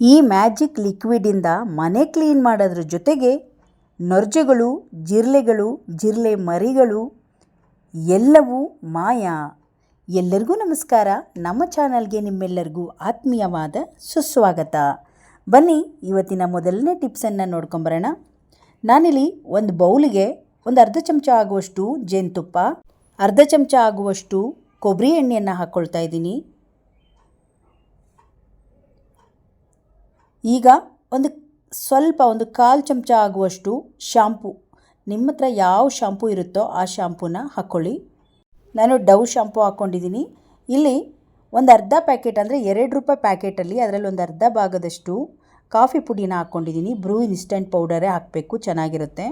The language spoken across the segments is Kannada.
ಈ ಮ್ಯಾಜಿಕ್ ಲಿಕ್ವಿಡಿಂದ ಮನೆ ಕ್ಲೀನ್ ಮಾಡೋದ್ರ ಜೊತೆಗೆ ನೊರ್ಜೆಗಳು, ಜಿರ್ಲೆಗಳು, ಜಿರ್ಲೆ ಮರಿಗಳು ಎಲ್ಲವೂ ಮಾಯ. ಎಲ್ಲರಿಗೂ ನಮಸ್ಕಾರ. ನಮ್ಮ ಚಾನಲ್ಗೆ ನಿಮ್ಮೆಲ್ಲರಿಗೂ ಆತ್ಮೀಯವಾದ ಸುಸ್ವಾಗತ. ಬನ್ನಿ, ಇವತ್ತಿನ ಮೊದಲನೇ ಟಿಪ್ಸನ್ನು ನೋಡ್ಕೊಂಬರೋಣ. ನಾನಿಲ್ಲಿ ಒಂದು ಬೌಲಿಗೆ ಒಂದು ಅರ್ಧ ಚಮಚ ಆಗುವಷ್ಟು ಜೇನುತುಪ್ಪ, ಅರ್ಧ ಚಮಚ ಆಗುವಷ್ಟು ಕೊಬ್ಬರಿ ಎಣ್ಣೆಯನ್ನು ಹಾಕ್ಕೊಳ್ತಾ ಇದ್ದೀನಿ. ಈಗ ಒಂದು ಸ್ವಲ್ಪ ಒಂದು ಕಾಲು ಚಮಚ ಆಗುವಷ್ಟು ಶಾಂಪು. ನಿಮ್ಮ ಹತ್ರ ಯಾವ ಶಾಂಪು ಇರುತ್ತೋ ಆ ಶಾಂಪೂನ ಹಾಕ್ಕೊಳ್ಳಿ ನಾನು ಡವ್ ಶಾಂಪು ಹಾಕ್ಕೊಂಡಿದ್ದೀನಿ ಇಲ್ಲಿ ಒಂದು ಅರ್ಧ ಪ್ಯಾಕೆಟ್ ಅಂದರೆ ಎರಡು ರೂಪಾಯಿ ಪ್ಯಾಕೆಟಲ್ಲಿ ಅದರಲ್ಲಿ ಒಂದು ಅರ್ಧ ಭಾಗದಷ್ಟು ಕಾಫಿ ಪುಡಿನ ಹಾಕ್ಕೊಂಡಿದ್ದೀನಿ ಬ್ರೂ ಇನ್ಸ್ಟೆಂಟ್ ಪೌಡರೇ ಹಾಕಬೇಕು, ಚೆನ್ನಾಗಿರುತ್ತೆ.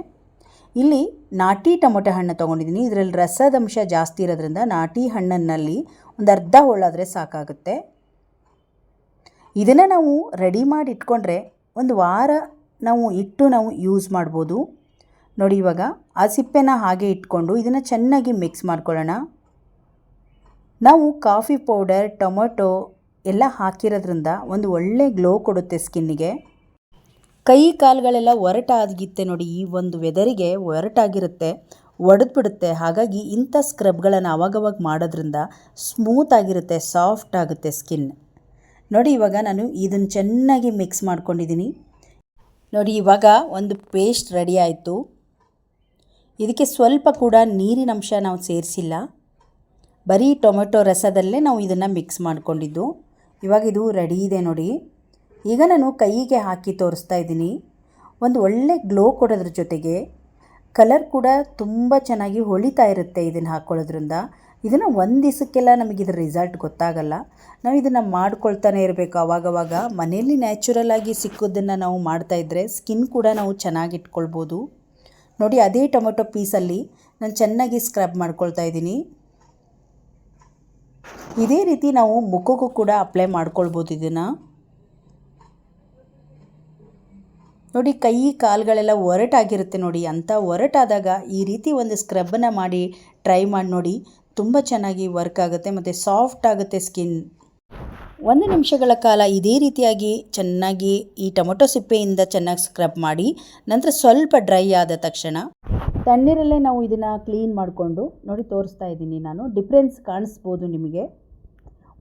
ಇಲ್ಲಿ ನಾಟಿ ಟೊಮೊಟೊ ಹಣ್ಣು ತೊಗೊಂಡಿದ್ದೀನಿ. ಇದರಲ್ಲಿ ರಸದಂಶ ಜಾಸ್ತಿ ಇರೋದ್ರಿಂದ ನಾಟಿ ಹಣ್ಣನ್ನಲ್ಲಿ ಒಂದು ಅರ್ಧ ಹೋಳಾದರೆ ಸಾಕಾಗುತ್ತೆ. ಇದನ್ನು ನಾವು ರೆಡಿ ಮಾಡಿ ಇಟ್ಕೊಂಡ್ರೆ ಒಂದು ವಾರ ನಾವು ಇಟ್ಟು ನಾವು ಯೂಸ್ ಮಾಡ್ಬೋದು. ನೋಡಿ ಇವಾಗ ಆ ಸಿಪ್ಪೆನ ಹಾಗೆ ಇಟ್ಕೊಂಡು ಇದನ್ನು ಚೆನ್ನಾಗಿ ಮಿಕ್ಸ್ ಮಾಡ್ಕೊಳ್ಳೋಣ. ನಾವು ಕಾಫಿ ಪೌಡರ್ ಟೊಮೊಟೊ ಎಲ್ಲ ಹಾಕಿರೋದ್ರಿಂದ ಒಂದು ಒಳ್ಳೆ ಗ್ಲೋ ಕೊಡುತ್ತೆ ಸ್ಕಿನ್ನಿಗೆ ಕೈ ಕಾಲುಗಳೆಲ್ಲ ಒರಟಾಗಿತ್ತೆ ನೋಡಿ, ಈ ಒಂದು ವೆದರಿಗೆ ಒರಟಾಗಿರುತ್ತೆ, ಒಡೆದ್ಬಿಡುತ್ತೆ. ಹಾಗಾಗಿ ಇಂಥ ಸ್ಕ್ರಬ್ಗಳನ್ನು ಅವಾಗವಾಗ ಮಾಡೋದ್ರಿಂದ ಸ್ಮೂತ್ ಆಗಿರುತ್ತೆ ಸಾಫ್ಟ್ ಆಗುತ್ತೆ ಸ್ಕಿನ್ ನೋಡಿ ಇವಾಗ ನಾನು ಇದನ್ನು ಚೆನ್ನಾಗಿ ಮಿಕ್ಸ್ ಮಾಡ್ಕೊಂಡಿದ್ದೀನಿ. ನೋಡಿ ಇವಾಗ ಒಂದು ಪೇಸ್ಟ್ ರೆಡಿ ಆಯಿತು. ಇದಕ್ಕೆ ಸ್ವಲ್ಪ ಕೂಡ ನೀರಿನ ಅಂಶ ನಾವು ಸೇರಿಸಿಲ್ಲ. ಬರೀ ಟೊಮೆಟೊ ರಸದಲ್ಲೇ ನಾವು ಇದನ್ನು ಮಿಕ್ಸ್ ಮಾಡಿಕೊಂಡಿದ್ದು. ಇವಾಗ ಇದು ರೆಡಿ ಇದೆ ನೋಡಿ. ಈಗ ನಾನು ಕೈಗೆ ಹಾಕಿ ತೋರಿಸ್ತಾ ಇದ್ದೀನಿ. ಒಂದು ಒಳ್ಳೆ ಗ್ಲೋ ಕೊಡೋದ್ರ ಜೊತೆಗೆ ಕಲರ್ ಕೂಡ ತುಂಬ ಚೆನ್ನಾಗಿ ಹೊಳಿತಾ ಇರುತ್ತೆ ಇದನ್ನು ಹಾಕ್ಕೊಳ್ಳೋದ್ರಿಂದ ಇದನ್ನು ಒಂದು ದಿವಸಕ್ಕೆಲ್ಲ ನಮಗೆ ಇದ್ರ ರಿಸಲ್ಟ್ ಗೊತ್ತಾಗಲ್ಲ. ನಾವು ಇದನ್ನು ಮಾಡ್ಕೊಳ್ತಾನೆ ಇರಬೇಕು. ಆವಾಗವಾಗ ಮನೆಯಲ್ಲಿ ನ್ಯಾಚುರಲ್ ಆಗಿ ಸಿಕ್ಕೋದನ್ನು ನಾವು ಮಾಡ್ತಾಯಿದ್ರೆ ಸ್ಕಿನ್ ಕೂಡ ನಾವು ಚೆನ್ನಾಗಿ ಇಟ್ಕೊಳ್ಬೋದು. ನೋಡಿ, ಅದೇ ಟೊಮೆಟೊ ಪೀಸಲ್ಲಿ ನಾನು ಚೆನ್ನಾಗಿ ಸ್ಕ್ರಬ್ ಮಾಡ್ಕೊಳ್ತಾ ಇದ್ದೀನಿ. ಇದೇ ರೀತಿ ನಾವು ಮುಖಕ್ಕೂ ಕೂಡ ಅಪ್ಲೈ ಮಾಡ್ಕೊಳ್ಬೋದು ಇದನ್ನು. ನೋಡಿ, ಕೈ, ಕಾಲುಗಳೆಲ್ಲ ಒರಟಾಗಿರುತ್ತೆ ನೋಡಿ. ಅಂಥ ಒರಟಾದಾಗ ಈ ರೀತಿ ಒಂದು ಸ್ಕ್ರಬ್ಬನ್ನು ಮಾಡಿ ಟ್ರೈ ಮಾಡಿ ನೋಡಿ. ತುಂಬ ಚೆನ್ನಾಗಿ ವರ್ಕ್ ಆಗುತ್ತೆ ಮತ್ತು ಸಾಫ್ಟ್ ಆಗುತ್ತೆ ಸ್ಕಿನ್. ಒಂದು ನಿಮಿಷಗಳ ಕಾಲ ಇದೇ ರೀತಿಯಾಗಿ ಚೆನ್ನಾಗಿ ಈ ಟೊಮೊಟೊ ಸಿಪ್ಪೆಯಿಂದ ಚೆನ್ನಾಗಿ ಸ್ಕ್ರಬ್ ಮಾಡಿ, ನಂತರ ಸ್ವಲ್ಪ ಡ್ರೈ ಆದ ತಕ್ಷಣ ತಣ್ಣೀರಲ್ಲೇ ನಾವು ಇದನ್ನು ಕ್ಲೀನ್ ಮಾಡಿಕೊಂಡು, ನೋಡಿ ತೋರಿಸ್ತಾ ಇದ್ದೀನಿ ನಾನು, ಡಿಫ್ರೆನ್ಸ್ ಕಾಣಿಸ್ಬೋದು ನಿಮಗೆ.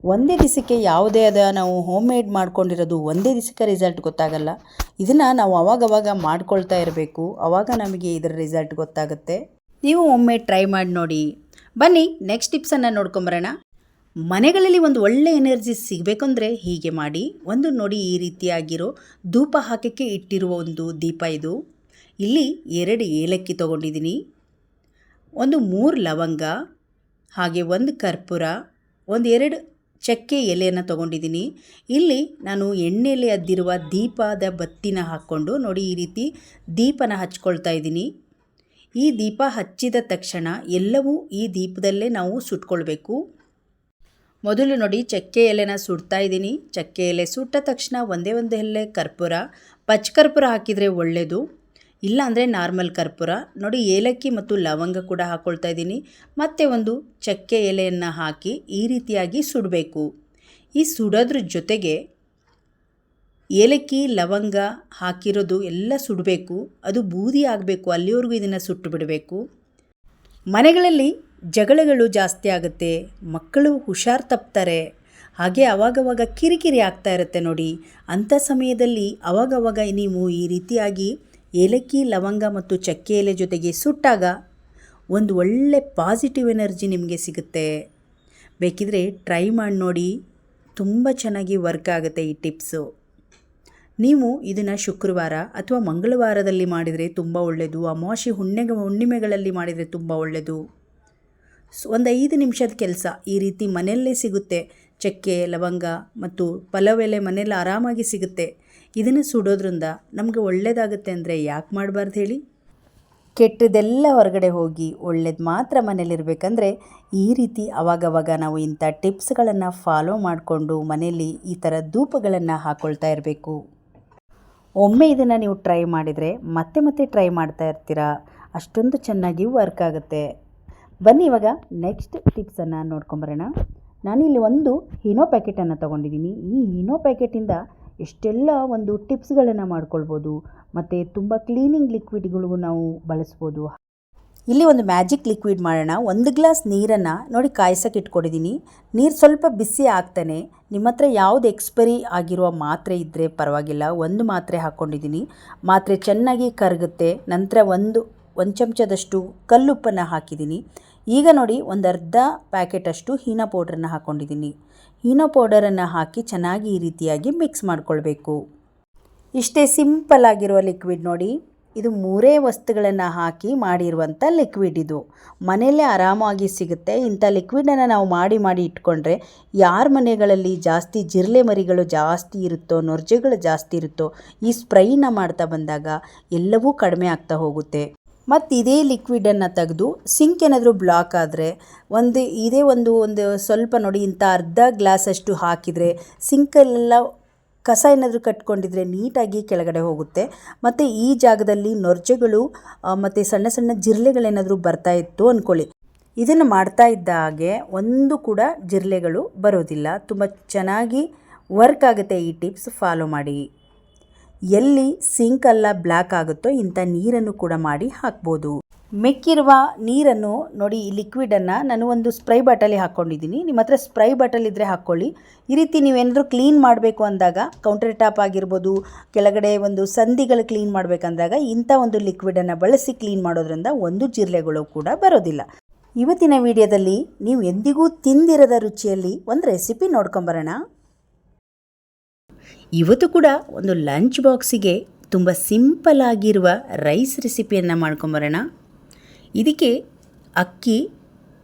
ಒಂದೇ ದಿವಸಕ್ಕೆ ಯಾವುದೇ ಆದ ನಾವು ಹೋಮ್ ಮೇಡ್ ಮಾಡ್ಕೊಂಡಿರೋದು ಒಂದೇ ದಿವಸಕ್ಕೆ ರಿಸಲ್ಟ್ ಗೊತ್ತಾಗಲ್ಲ. ಇದನ್ನು ನಾವು ಅವಾಗವಾಗ ಮಾಡ್ಕೊಳ್ತಾ ಇರಬೇಕು ಆವಾಗ ನಮಗೆ ಇದರ ರಿಸಲ್ಟ್ ಗೊತ್ತಾಗುತ್ತೆ. ನೀವು ಒಮ್ಮೆ ಟ್ರೈ ಮಾಡಿ ನೋಡಿ. ಬನ್ನಿ ನೆಕ್ಸ್ಟ್ ಟಿಪ್ಸನ್ನು ನೋಡ್ಕೊಂಬರೋಣ. ಮನೆಗಳಲ್ಲಿ ಒಂದು ಒಳ್ಳೆ ಎನರ್ಜಿ ಸಿಗಬೇಕಂದ್ರೆ ಹೀಗೆ ಮಾಡಿ. ಒಂದು ನೋಡಿ ಈ ರೀತಿಯಾಗಿರೋ ಧೂಪ ಹಾಕಕ್ಕೆ ಇಟ್ಟಿರುವ ಒಂದು ದೀಪ ಇದು. ಇಲ್ಲಿ ಎರಡು ಏಲಕ್ಕಿ ತೊಗೊಂಡಿದ್ದೀನಿ. ಒಂದು ಮೂರು ಲವಂಗ, ಹಾಗೆ ಒಂದು ಕರ್ಪೂರ, ಒಂದು ಎರಡು ಚಕ್ಕೆ ಎಲೆಯನ್ನು ತೊಗೊಂಡಿದ್ದೀನಿ. ಇಲ್ಲಿ ನಾನು ಎಣ್ಣೆಯಲ್ಲಿ ಅದ್ದಿರುವ ದೀಪದ ಬತ್ತಿನ ಹಾಕ್ಕೊಂಡು ನೋಡಿ ಈ ರೀತಿ ದೀಪನ ಹಚ್ಕೊಳ್ತಾ ಇದ್ದೀನಿ. ಈ ದೀಪ ಹಚ್ಚಿದ ತಕ್ಷಣ ಎಲ್ಲವೂ ಈ ದೀಪದಲ್ಲೇ ನಾವು ಸುಟ್ಕೊಳ್ಬೇಕು. ಮೊದಲು ನೋಡಿ ಚಕ್ಕೆ ಎಲೆನ ಸುಡ್ತಾ ಇದ್ದೀನಿ. ಚಕ್ಕೆ ಎಲೆ ಸುಟ್ಟ ತಕ್ಷಣ ಒಂದೇ ಒಂದು ಎಲೆ ಕರ್ಪೂರ. ಪಚ್ಚ ಕರ್ಪೂರ ಹಾಕಿದರೆ ಒಳ್ಳೆಯದು ಇಲ್ಲ ಅಂದರೆ ನಾರ್ಮಲ್ ಕರ್ಪೂರ. ನೋಡಿ ಏಲಕ್ಕಿ ಮತ್ತು ಲವಂಗ ಕೂಡ ಹಾಕ್ಕೊಳ್ತಾ ಇದ್ದೀನಿ. ಮತ್ತು ಒಂದು ಚಕ್ಕೆ ಎಲೆಯನ್ನು ಹಾಕಿ ಈ ರೀತಿಯಾಗಿ ಸುಡಬೇಕು. ಈ ಸುಡೋದ್ರ ಜೊತೆಗೆ ಏಲಕ್ಕಿ, ಲವಂಗ ಹಾಕಿರೋದು ಎಲ್ಲ ಸುಡಬೇಕು. ಅದು ಬೂದಿ ಆಗಬೇಕು. ಅಲ್ಲಿವರೆಗೂ ಇದನ್ನು ಸುಟ್ಟು ಬಿಡಬೇಕು. ಮನೆಗಳಲ್ಲಿ ಜಗಳಗಳು ಜಾಸ್ತಿ ಆಗುತ್ತೆ. ಮಕ್ಕಳು ಹುಷಾರು ತಪ್ತಾರೆ. ಹಾಗೆ ಅವಾಗವಾಗ ಕಿರಿಕಿರಿ ಆಗ್ತಾ ಇರುತ್ತೆ ನೋಡಿ. ಅಂಥ ಸಮಯದಲ್ಲಿ ಅವಾಗವಾಗ ನೀವು ಈ ರೀತಿಯಾಗಿ ಏಲಕ್ಕಿ, ಲವಂಗ ಮತ್ತು ಚಕ್ಕೆ ಎಲೆ ಜೊತೆಗೆ ಸುಟ್ಟಾಗ ಒಂದು ಒಳ್ಳೆ ಪಾಸಿಟಿವ್ ಎನರ್ಜಿ ನಿಮಗೆ ಸಿಗುತ್ತೆ. ಬೇಕಿದ್ರೆ ಟ್ರೈ ಮಾಡಿ ನೋಡಿ. ತುಂಬ ಚೆನ್ನಾಗಿ ವರ್ಕ್ ಆಗುತ್ತೆ ಈ ಟಿಪ್ಸು ನೀವು ಇದನ್ನು ಶುಕ್ರವಾರ ಅಥವಾ ಮಂಗಳವಾರದಲ್ಲಿ ಮಾಡಿದರೆ ತುಂಬ ಒಳ್ಳೆಯದು ಅಮಾವಾಸ್ಯೆ ಹುಣ್ಣೆ ಹುಣ್ಣಿಮೆಗಳಲ್ಲಿ ಮಾಡಿದರೆ ತುಂಬ ಒಳ್ಳೆಯದು ಒಂದು ಐದು ನಿಮಿಷದ ಕೆಲಸ. ಈ ರೀತಿ ಮನೆಯಲ್ಲೇ ಸಿಗುತ್ತೆ. ಚಕ್ಕೆ, ಲವಂಗ ಮತ್ತು ಪಲಾವ್ ಎಲೆ ಮನೆಯಲ್ಲಿ ಆರಾಮಾಗಿ ಸಿಗುತ್ತೆ. ಇದನ್ನು ಸುಡೋದ್ರಿಂದ ನಮಗೆ ಒಳ್ಳೆಯದಾಗುತ್ತೆ ಅಂದರೆ ಯಾಕೆ ಮಾಡಬಾರ್ದು ಹೇಳಿ? ಕೆಟ್ಟದೆಲ್ಲ ಹೊರಗಡೆ ಹೋಗಿ ಒಳ್ಳೇದು ಮಾತ್ರ ಮನೇಲಿರಬೇಕಂದ್ರೆ ಈ ರೀತಿ ಅವಾಗವಾಗ ನಾವು ಇಂಥ ಟಿಪ್ಸ್ಗಳನ್ನು ಫಾಲೋ ಮಾಡಿಕೊಂಡು ಮನೆಯಲ್ಲಿ ಈ ಥರ ಧೂಪಗಳನ್ನು ಹಾಕ್ಕೊಳ್ತಾ ಇರಬೇಕು. ಒಮ್ಮೆ ಇದನ್ನು ನೀವು ಟ್ರೈ ಮಾಡಿದರೆ ಮತ್ತೆ ಮತ್ತೆ ಟ್ರೈ ಮಾಡ್ತಾ ಇರ್ತೀರಾ? ಅಷ್ಟೊಂದು ಚೆನ್ನಾಗಿ ವರ್ಕ್ ಆಗುತ್ತೆ. ಬನ್ನಿ ಇವಾಗ ನೆಕ್ಸ್ಟ್ ಟಿಪ್ಸನ್ನು ನೋಡ್ಕೊಂಬರೋಣ. ನಾನಿಲ್ಲಿ ಒಂದು ಹೀನೋ ಪ್ಯಾಕೆಟನ್ನು ತೊಗೊಂಡಿದ್ದೀನಿ. ಈ ಹೀನೋ ಪ್ಯಾಕೆಟಿಂದ ಎಷ್ಟೆಲ್ಲ ಒಂದು ಟಿಪ್ಸ್ಗಳನ್ನು ಮಾಡ್ಕೊಳ್ಬೋದು, ಮತ್ತು ತುಂಬ ಕ್ಲೀನಿಂಗ್ ಲಿಕ್ವಿಡ್ಗಳಿಗೂ ನಾವು ಬಳಸ್ಬೋದು. ಇಲ್ಲಿ ಒಂದು ಮ್ಯಾಜಿಕ್ ಲಿಕ್ವಿಡ್ ಮಾಡೋಣ. ಒಂದು ಗ್ಲಾಸ್ ನೀರನ್ನು ನೋಡಿ ಕಾಯ್ಸೋಕೆ ಇಟ್ಕೊಂಡಿದ್ದೀನಿ. ನೀರು ಸ್ವಲ್ಪ ಬಿಸಿ ಆಗ್ತಾನೆ. ನಿಮ್ಮ ಹತ್ರ ಯಾವುದು ಎಕ್ಸ್ಪೈರಿ ಆಗಿರುವ ಮಾತ್ರೆ ಇದ್ದರೆ ಪರವಾಗಿಲ್ಲ. ಒಂದು ಮಾತ್ರೆ ಹಾಕ್ಕೊಂಡಿದ್ದೀನಿ. ಮಾತ್ರೆ ಚೆನ್ನಾಗಿ ಕರಗುತ್ತೆ. ನಂತರ ಒಂದು ಒಂದು ಚಮಚದಷ್ಟು ಕಲ್ಲುಪ್ಪನ್ನು ಹಾಕಿದ್ದೀನಿ. ಈಗ ನೋಡಿ ಒಂದು ಅರ್ಧ ಪ್ಯಾಕೆಟಷ್ಟು ಹೀನಾ ಪೌಡ್ರನ್ನು ಹಾಕ್ಕೊಂಡಿದ್ದೀನಿ. ಹೀನಾ ಪೌಡರನ್ನು ಹಾಕಿ ಚೆನ್ನಾಗಿ ಈ ರೀತಿಯಾಗಿ ಮಿಕ್ಸ್ ಮಾಡ್ಕೊಳ್ಬೇಕು. ಇಷ್ಟೇ ಸಿಂಪಲ್ ಆಗಿರುವ ಲಿಕ್ವಿಡ್ ನೋಡಿ. ಇದು ಮೂರೇ ವಸ್ತುಗಳನ್ನು ಹಾಕಿ ಮಾಡಿರುವಂಥ ಲಿಕ್ವಿಡ್ ಇದು. ಮನೆಯಲ್ಲೇ ಆರಾಮಾಗಿ ಸಿಗುತ್ತೆ. ಇಂಥ ಲಿಕ್ವಿಡನ್ನು ನಾವು ಮಾಡಿ ಮಾಡಿ ಇಟ್ಕೊಂಡ್ರೆ ಯಾರ ಮನೆಗಳಲ್ಲಿ ಜಾಸ್ತಿ ಜಿರಲೆ ಮರಿಗಳು ಜಾಸ್ತಿ ಇರುತ್ತೋ, ನೊರ್ಜೆಗಳು ಜಾಸ್ತಿ ಇರುತ್ತೋ, ಈ ಸ್ಪ್ರೈನ ಮಾಡ್ತಾ ಬಂದಾಗ ಎಲ್ಲವೂ ಕಡಿಮೆ ಆಗ್ತಾ ಹೋಗುತ್ತೆ. ಮತ್ತು ಇದೇ ಲಿಕ್ವಿಡನ್ನು ತೆಗೆದು ಸಿಂಕ್ ಏನಾದರೂ ಬ್ಲಾಕ್ ಆದರೆ ಒಂದು, ಇದೇ ಒಂದು ಒಂದು ಸ್ವಲ್ಪ ನೋಡಿ ಇಂಥ ಅರ್ಧ ಗ್ಲಾಸಷ್ಟು ಹಾಕಿದರೆ ಸಿಂಕಲ್ಲೆಲ್ಲ ಕಸ ಏನಾದರೂ ಕಟ್ಕೊಂಡಿದ್ರೆ ನೀಟಾಗಿ ಕೆಳಗಡೆ ಹೋಗುತ್ತೆ. ಮತ್ತು ಈ ಜಾಗದಲ್ಲಿ ನೊರ್ಜೆಗಳು ಮತ್ತು ಸಣ್ಣ ಸಣ್ಣ ಜಿರಲೆಗಳೇನಾದರೂ ಬರ್ತಾ ಇತ್ತು ಅಂದ್ಕೊಳ್ಳಿ ಇದನ್ನು ಮಾಡ್ತಾ ಇದ್ದ ಹಾಗೆ ಒಂದು ಕೂಡ ಜಿರಲೆಗಳು ಬರೋದಿಲ್ಲ. ತುಂಬ ಚೆನ್ನಾಗಿ ವರ್ಕ್ ಆಗುತ್ತೆ ಈ ಟಿಪ್ಸ್ ಫಾಲೋ ಮಾಡಿ. ಎಲ್ಲಿ ಸಿಂಕ್ ಎಲ್ಲ ಬ್ಲ್ಯಾಕ್ ಆಗುತ್ತೋ ಇಂಥ ನೀರನ್ನು ಕೂಡ ಮಾಡಿ ಹಾಕ್ಬೋದು. ಮೆಕ್ಕಿರುವ ನೀರನ್ನು ನೋಡಿ ಈ ಲಿಕ್ವಿಡನ್ನು ನಾನು ಒಂದು ಸ್ಪ್ರೈ ಬಾಟಲಿ ಹಾಕ್ಕೊಂಡಿದ್ದೀನಿ ನಿಮ್ಮ ಹತ್ರ ಸ್ಪ್ರೈ ಬಾಟಲ್ ಇದ್ದರೆ ಹಾಕ್ಕೊಳ್ಳಿ. ಈ ರೀತಿ ನೀವೇನಾದರೂ ಕ್ಲೀನ್ ಮಾಡಬೇಕು ಅಂದಾಗ ಕೌಂಟರ್ ಟಾಪ್ ಆಗಿರ್ಬೋದು, ಕೆಳಗಡೆ ಒಂದು ಸಂಧಿಗಳು ಕ್ಲೀನ್ ಮಾಡಬೇಕಂದಾಗ ಇಂಥ ಒಂದು ಲಿಕ್ವಿಡನ್ನು ಬಳಸಿ ಕ್ಲೀನ್ ಮಾಡೋದ್ರಿಂದ ಒಂದು ಜಿರಳೆಗಳು ಕೂಡ ಬರೋದಿಲ್ಲ. ಇವತ್ತಿನ ವಿಡಿಯೋದಲ್ಲಿ ನೀವು ಎಂದಿಗೂ ತಿಂದಿರದ ರುಚಿಯಲ್ಲಿ ಒಂದು ರೆಸಿಪಿ ನೋಡ್ಕೊಂಬರೋಣ ಇವತ್ತು ಕೂಡ ಒಂದು ಲಂಚ್ ಬಾಕ್ಸಿಗೆ ತುಂಬ ಸಿಂಪಲ್ ಆಗಿರುವ ರೈಸ್ ರೆಸಿಪಿಯನ್ನು ಮಾಡ್ಕೊಂಬರೋಣ ಇದಕ್ಕೆ ಅಕ್ಕಿ,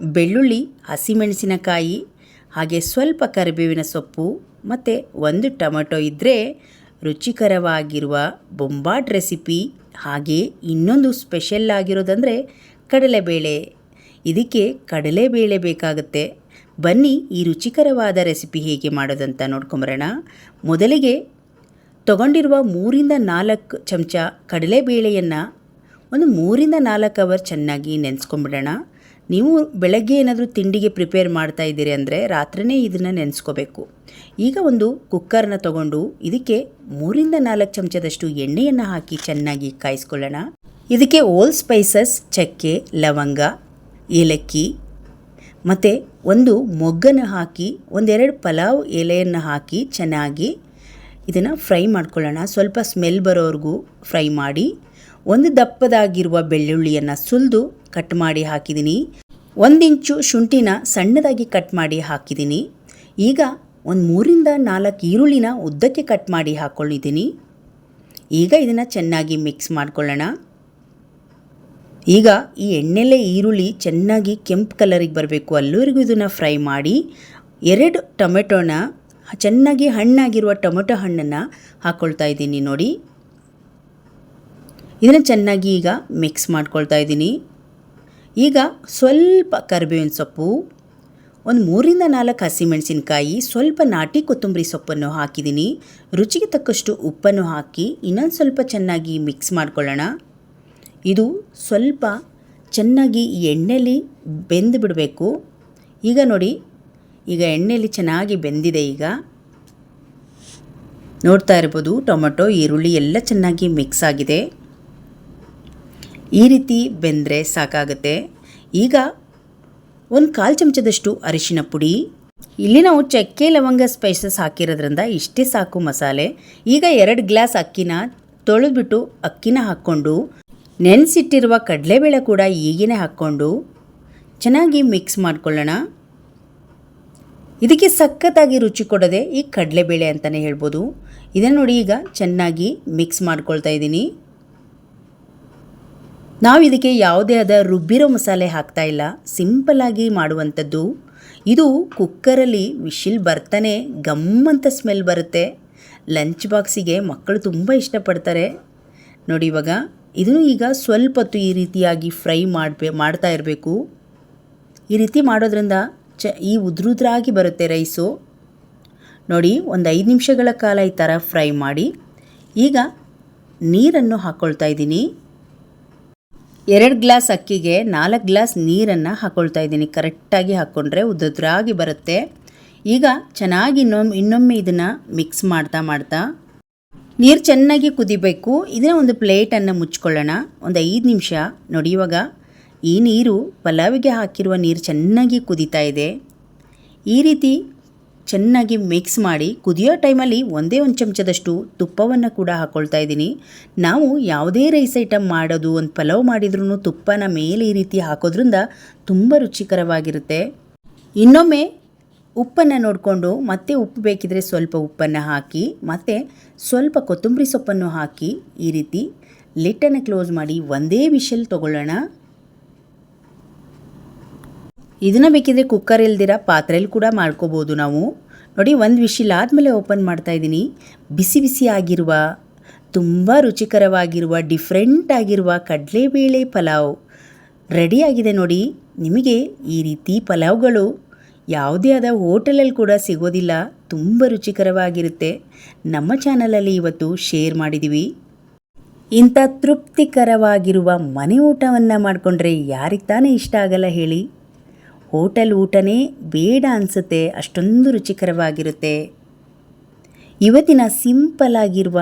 ಬೆಳ್ಳುಳ್ಳಿ, ಹಸಿಮೆಣಸಿನಕಾಯಿ, ಹಾಗೆ ಸ್ವಲ್ಪ ಕರಿಬೇವಿನ ಸೊಪ್ಪು ಮತ್ತು ಒಂದು ಟೊಮೆಟೊ ಇದ್ದರೆ ರುಚಿಕರವಾಗಿರುವ ಬೊಂಬಾಟ್ ರೆಸಿಪಿ. ಹಾಗೆ ಇನ್ನೊಂದು ಸ್ಪೆಷಲ್ ಆಗಿರೋದಂದರೆ ಕಡಲೆಬೇಳೆ. ಇದಕ್ಕೆ ಕಡಲೆಬೇಳೆ ಬೇಕಾಗುತ್ತೆ. ಬನ್ನಿ ಈ ರುಚಿಕರವಾದ ರೆಸಿಪಿ ಹೇಗೆ ಮಾಡೋದಂತ ನೋಡ್ಕೊಂಬರೋಣ. ಮೊದಲಿಗೆ ತಗೊಂಡಿರುವ ಮೂರಿಂದ ನಾಲ್ಕು ಚಮಚ ಕಡಲೆಬೇಳೆಯನ್ನು ಒಂದು ಮೂರಿಂದ ನಾಲ್ಕು ಅವರ್ ಚೆನ್ನಾಗಿ ನೆನೆಸ್ಕೊಂಬಿಡೋಣ ನೀವು ಬೆಳಗ್ಗೆ ಏನಾದರೂ ತಿಂಡಿಗೆ ಪ್ರಿಪೇರ್ ಮಾಡ್ತಾ ಇದ್ದೀರಿ ಅಂದರೆ ರಾತ್ರಿನೇ ಇದನ್ನು ನೆನೆಸ್ಕೋಬೇಕು. ಈಗ ಒಂದು ಕುಕ್ಕರ್ನ ತಗೊಂಡು ಇದಕ್ಕೆ ಮೂರಿಂದ ನಾಲ್ಕು ಚಮಚದಷ್ಟು ಎಣ್ಣೆಯನ್ನು ಹಾಕಿ ಚೆನ್ನಾಗಿ ಕಾಯಿಸ್ಕೊಳ್ಳೋಣ. ಇದಕ್ಕೆ ಓಲ್ ಸ್ಪೈಸಸ್ ಚಕ್ಕೆ, ಲವಂಗ, ಏಲಕ್ಕಿ ಮತ್ತು ಒಂದು ಮೊಗ್ಗನ್ನು ಹಾಕಿ ಒಂದೆರಡು ಪಲಾವ್ ಎಲೆಯನ್ನು ಹಾಕಿ ಚೆನ್ನಾಗಿ ಇದನ್ನು ಫ್ರೈ ಮಾಡ್ಕೊಳ್ಳೋಣ. ಸ್ವಲ್ಪ ಸ್ಮೆಲ್ ಬರೋವರೆಗೂ ಫ್ರೈ ಮಾಡಿ. ಒಂದು ದಪ್ಪದಾಗಿರುವ ಬೆಳ್ಳುಳ್ಳಿಯನ್ನು ಸುಲಿದು ಕಟ್ ಮಾಡಿ ಹಾಕಿದ್ದೀನಿ ಒಂದಿಂಚು ಶುಂಠಿನ ಸಣ್ಣದಾಗಿ ಕಟ್ ಮಾಡಿ ಹಾಕಿದ್ದೀನಿ ಈಗ ಒಂದು ಮೂರಿಂದ ನಾಲ್ಕು ಈರುಳ್ಳಿನ ಉದ್ದಕ್ಕೆ ಕಟ್ ಮಾಡಿ ಹಾಕ್ಕೊಂಡಿದ್ದೀನಿ ಈಗ ಇದನ್ನು ಚೆನ್ನಾಗಿ ಮಿಕ್ಸ್ ಮಾಡ್ಕೊಳ್ಳೋಣ. ಈಗ ಈ ಎಣ್ಣೆಲೆ ಈರುಳ್ಳಿ ಚೆನ್ನಾಗಿ ಕೆಂಪು ಕಲರಿಗೆ ಬರಬೇಕು. ಅಲ್ಲಿವರೆಗೂ ಇದನ್ನು ಫ್ರೈ ಮಾಡಿ ಎರಡು ಟೊಮೆಟೊನ, ಚೆನ್ನಾಗಿ ಹಣ್ಣಾಗಿರುವ ಟೊಮೆಟೊ ಹಣ್ಣನ್ನು ಹಾಕ್ಕೊಳ್ತಾ ಇದ್ದೀನಿ ನೋಡಿ. ಇದನ್ನು ಚೆನ್ನಾಗಿ ಈಗ ಮಿಕ್ಸ್ ಮಾಡ್ಕೊಳ್ತಾ ಇದ್ದೀನಿ. ಈಗ ಸ್ವಲ್ಪ ಕರಿಬೇವಿನ ಸೊಪ್ಪು, ಒಂದು ಮೂರಿಂದ ನಾಲ್ಕು ಹಸಿಮೆಣಸಿನಕಾಯಿ, ಸ್ವಲ್ಪ ನಾಟಿ ಕೊತ್ತಂಬರಿ ಸೊಪ್ಪನ್ನು ಹಾಕಿದ್ದೀನಿ. ರುಚಿಗೆ ತಕ್ಕಷ್ಟು ಉಪ್ಪನ್ನು ಹಾಕಿ ಇನ್ನೊಂದು ಸ್ವಲ್ಪ ಚೆನ್ನಾಗಿ ಮಿಕ್ಸ್ ಮಾಡ್ಕೊಳ್ಳೋಣ. ಇದು ಸ್ವಲ್ಪ ಚೆನ್ನಾಗಿ ಎಣ್ಣೆಲಿ ಬೆಂದು ಬಿಡಬೇಕು. ಈಗ ನೋಡಿ, ಈಗ ಎಣ್ಣೆಯಲ್ಲಿ ಚೆನ್ನಾಗಿ ಬೆಂದಿದೆ ಈಗ. ನೋಡ್ತಾ ಇರ್ಬೋದು, ಟೊಮೊಟೊ, ಈರುಳ್ಳಿ ಎಲ್ಲ ಚೆನ್ನಾಗಿ ಮಿಕ್ಸ್ ಆಗಿದೆ. ಈ ರೀತಿ ಬೆಂದರೆ ಸಾಕಾಗುತ್ತೆ. ಈಗ ಒಂದು ಕಾಲು ಚಮಚದಷ್ಟು ಅರಿಶಿನ ಪುಡಿ. ಇಲ್ಲಿ ನಾವು ಚಕ್ಕೆ, ಲವಂಗ ಸ್ಪೈಸಸ್ ಹಾಕಿರೋದ್ರಿಂದ ಇಷ್ಟೇ ಸಾಕು ಮಸಾಲೆ. ಈಗ ಎರಡು ಗ್ಲಾಸ್ ಅಕ್ಕಿನ ತೊಳೆದ್ಬಿಟ್ಟು ಅಕ್ಕಿನ ಹಾಕ್ಕೊಂಡು, ನೆನೆಸಿಟ್ಟಿರುವ ಕಡಲೆಬೇಳೆ ಕೂಡ ಈಗಿನೇ ಹಾಕ್ಕೊಂಡು ಚೆನ್ನಾಗಿ ಮಿಕ್ಸ್ ಮಾಡ್ಕೊಳ್ಳೋಣ. ಇದಕ್ಕೆ ಸಖತ್ತಾಗಿ ರುಚಿ ಕೊಡೋದೇ ಈ ಕಡಲೆಬೇಳೆ ಅಂತಲೇ ಹೇಳ್ಬೋದು. ಇದನ್ನು ನೋಡಿ ಈಗ ಚೆನ್ನಾಗಿ ಮಿಕ್ಸ್ ಮಾಡ್ಕೊಳ್ತಾ ಇದ್ದೀನಿ. ನಾವು ಇದಕ್ಕೆ ಯಾವುದೇ ಆದ ರುಬ್ಬಿರೋ ಮಸಾಲೆ ಹಾಕ್ತಾ ಇಲ್ಲ. ಸಿಂಪಲ್ಲಾಗಿ ಮಾಡುವಂಥದ್ದು. ಇದು ಕುಕ್ಕರಲ್ಲಿ ವಿಶಿಲ್ ಬರ್ತಾನೆ ಗಮ್ಮಂತ ಸ್ಮೆಲ್ ಬರುತ್ತೆ. ಲಂಚ್ ಬಾಕ್ಸಿಗೆ ಮಕ್ಕಳು ತುಂಬ ಇಷ್ಟಪಡ್ತಾರೆ. ನೋಡಿ ಇವಾಗ, ಇದನ್ನು ಈಗ ಸ್ವಲ್ಪ ಹೊತ್ತು ಈ ರೀತಿಯಾಗಿ ಫ್ರೈ ಮಾಡಬೇ, ಮಾಡ್ತಾ ಇರಬೇಕು. ಈ ರೀತಿ ಮಾಡೋದ್ರಿಂದ ಚ, ಈ ಉದ್ರುದ್ರಾಗಿ ಬರುತ್ತೆ ರೈಸು. ನೋಡಿ, ಒಂದು ಐದು ನಿಮಿಷಗಳ ಕಾಲ ಈ ಥರ ಫ್ರೈ ಮಾಡಿ, ಈಗ ನೀರನ್ನು ಹಾಕ್ಕೊಳ್ತಾ ಇದ್ದೀನಿ. ಎರಡು ಗ್ಲಾಸ್ ಅಕ್ಕಿಗೆ ನಾಲ್ಕು ಗ್ಲಾಸ್ ನೀರನ್ನು ಹಾಕ್ಕೊಳ್ತಾ ಇದ್ದೀನಿ. ಕರೆಕ್ಟಾಗಿ ಹಾಕ್ಕೊಂಡ್ರೆ ಉದ್ದುದ್ರಾಗಿ ಬರುತ್ತೆ. ಈಗ ಚೆನ್ನಾಗಿ ಇನ್ನೊಮ್ಮೆ ಇನ್ನೊಮ್ಮೆ ಇದನ್ನು ಮಿಕ್ಸ್ ಮಾಡ್ತಾ ಮಾಡ್ತಾ ನೀರು ಚೆನ್ನಾಗಿ ಕುದಿಬೇಕು. ಇದನ್ನ ಒಂದು ಪ್ಲೇಟನ್ನು ಮುಚ್ಕೊಳ್ಳೋಣ. ಒಂದು ಐದು ನಿಮಿಷ. ನೋಡಿ ಇವಾಗ ಈ ನೀರು ಪಲಾವಿಗೆ ಹಾಕಿರುವ ನೀರು ಚೆನ್ನಾಗಿ ಕುದೀತಾ ಇದೆ. ಈ ರೀತಿ ಚೆನ್ನಾಗಿ ಮಿಕ್ಸ್ ಮಾಡಿ ಕುದಿಯೋ ಟೈಮಲ್ಲಿ ಒಂದೇ ಒಂದು ಚಮಚದಷ್ಟು ತುಪ್ಪವನ್ನು ಕೂಡ ಹಾಕ್ಕೊಳ್ತಾ ಇದ್ದೀನಿ. ನಾವು ಯಾವುದೇ ರೈಸ್ ಐಟಮ್ ಮಾಡೋದು ಒಂದು ಪಲಾವ್ ಮಾಡಿದ್ರೂ ತುಪ್ಪನ ಮೇಲೆ ಈ ರೀತಿ ಹಾಕೋದ್ರಿಂದ ತುಂಬ ರುಚಿಕರವಾಗಿರುತ್ತೆ. ಇನ್ನೊಮ್ಮೆ ಉಪ್ಪನ್ನು ನೋಡಿಕೊಂಡು ಮತ್ತೆ ಉಪ್ಪು ಬೇಕಿದ್ರೆ ಸ್ವಲ್ಪ ಉಪ್ಪನ್ನು ಹಾಕಿ, ಮತ್ತು ಸ್ವಲ್ಪ ಕೊತ್ತಂಬರಿ ಸೊಪ್ಪನ್ನು ಹಾಕಿ ಈ ರೀತಿ ಲಿಟ್ಟನ್ನು ಕ್ಲೋಸ್ ಮಾಡಿ ಒಂದೇ ವಿಷಲ್ ತಗೊಳ್ಳೋಣ. ಇದನ್ನು ಬೇಕಿದ್ರೆ ಕುಕ್ಕರ್ ಇಲ್ದಿರ ಪಾತ್ರೆಯಲ್ಲಿ ಕೂಡ ಮಾಡ್ಕೋಬೋದು ನಾವು. ನೋಡಿ, ಒಂದು ವಿಶಿಲ್ ಆದಮೇಲೆ ಓಪನ್ ಮಾಡ್ತಾ ಇದ್ದೀನಿ. ಬಿಸಿ ಬಿಸಿ ಆಗಿರುವ, ತುಂಬ ರುಚಿಕರವಾಗಿರುವ ಡಿಫ್ರೆಂಟ್ ಆಗಿರುವ ಕಡಲೆಬೇಳೆ ಪಲಾವ್ ರೆಡಿಯಾಗಿದೆ ನೋಡಿ. ನಿಮಗೆ ಈ ರೀತಿ ಪಲಾವ್ಗಳು ಯಾವುದೇ ಆದ ಹೋಟೆಲಲ್ಲಿ ಕೂಡ ಸಿಗೋದಿಲ್ಲ. ತುಂಬ ರುಚಿಕರವಾಗಿರುತ್ತೆ. ನಮ್ಮ ಚಾನಲಲ್ಲಿ ಇವತ್ತು ಶೇರ್ ಮಾಡಿದ್ದೀವಿ ಇಂಥ ತೃಪ್ತಿಕರವಾಗಿರುವ ಮನೆ ಊಟವನ್ನು ಮಾಡಿಕೊಂಡ್ರೆ ಯಾರಿಗೆ ತಾನೇ ಇಷ್ಟ ಆಗಲ್ಲ ಹೇಳಿ. ಹೋಟೆಲ್ ಊಟನೇ ಬೇಡ ಅನಿಸುತ್ತೆ, ಅಷ್ಟೊಂದು ರುಚಿಕರವಾಗಿರುತ್ತೆ. ಇವತ್ತಿನ ಸಿಂಪಲ್ ಆಗಿರುವ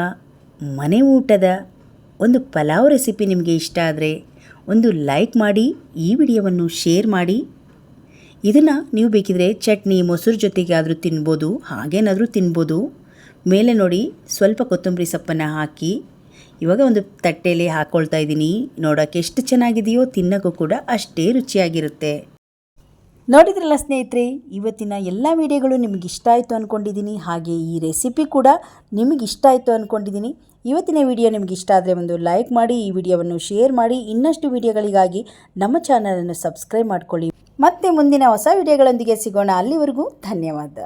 ಮನೆ ಊಟದ ಒಂದು ಪಲಾವ್ ರೆಸಿಪಿ ನಿಮಗೆ ಇಷ್ಟ ಆದರೆ ಒಂದು ಲೈಕ್ ಮಾಡಿ, ಈ ವಿಡಿಯೋವನ್ನು ಶೇರ್ ಮಾಡಿ. ಇದನ್ನು ನೀವು ಬೇಕಿದ್ರೆ ಚಟ್ನಿ, ಮೊಸರು ಜೊತೆಗೆ ಆದರೂ ತಿನ್ಬೋದು, ಹಾಗೇನಾದರೂ ತಿನ್ಬೋದು. ಮೇಲೆ ನೋಡಿ ಸ್ವಲ್ಪ ಕೊತ್ತಂಬರಿ ಸೊಪ್ಪನ್ನು ಹಾಕಿ, ಇವಾಗ ಒಂದು ತಟ್ಟೆಯಲ್ಲಿ ಹಾಕ್ಕೊಳ್ತಾ ಇದ್ದೀನಿ. ನೋಡೋಕ್ಕೆ ಎಷ್ಟು ಚೆನ್ನಾಗಿದೆಯೋ, ತಿನ್ನೋಕ್ಕೂ ಕೂಡ ಅಷ್ಟೇ ರುಚಿಯಾಗಿರುತ್ತೆ. ನೋಡಿದ್ರಲ್ಲ ಸ್ನೇಹಿತರೆ, ಇವತ್ತಿನ ಎಲ್ಲ ವಿಡಿಯೋಗಳು ನಿಮಗೆ ಇಷ್ಟ ಆಯಿತು ಅಂದ್ಕೊಂಡಿದ್ದೀನಿ ಹಾಗೆ ಈ ರೆಸಿಪಿ ಕೂಡ ನಿಮಗೆ ಇಷ್ಟ ಆಯಿತು ಅಂದ್ಕೊಂಡಿದ್ದೀನಿ ಇವತ್ತಿನ ವಿಡಿಯೋ ನಿಮಗೆ ಇಷ್ಟ ಆದರೆ ಒಂದು ಲೈಕ್ ಮಾಡಿ, ಈ ವಿಡಿಯೋವನ್ನು ಶೇರ್ ಮಾಡಿ, ಇನ್ನಷ್ಟು ವಿಡಿಯೋಗಳಿಗಾಗಿ ನಮ್ಮ ಚಾನಲನ್ನು ಸಬ್ಸ್ಕ್ರೈಬ್ ಮಾಡ್ಕೊಳ್ಳಿ. ಮತ್ತೆ ಮುಂದಿನ ಹೊಸ ವಿಡಿಯೋಗಳೊಂದಿಗೆ ಸಿಗೋಣ. ಅಲ್ಲಿವರೆಗೂ ಧನ್ಯವಾದ.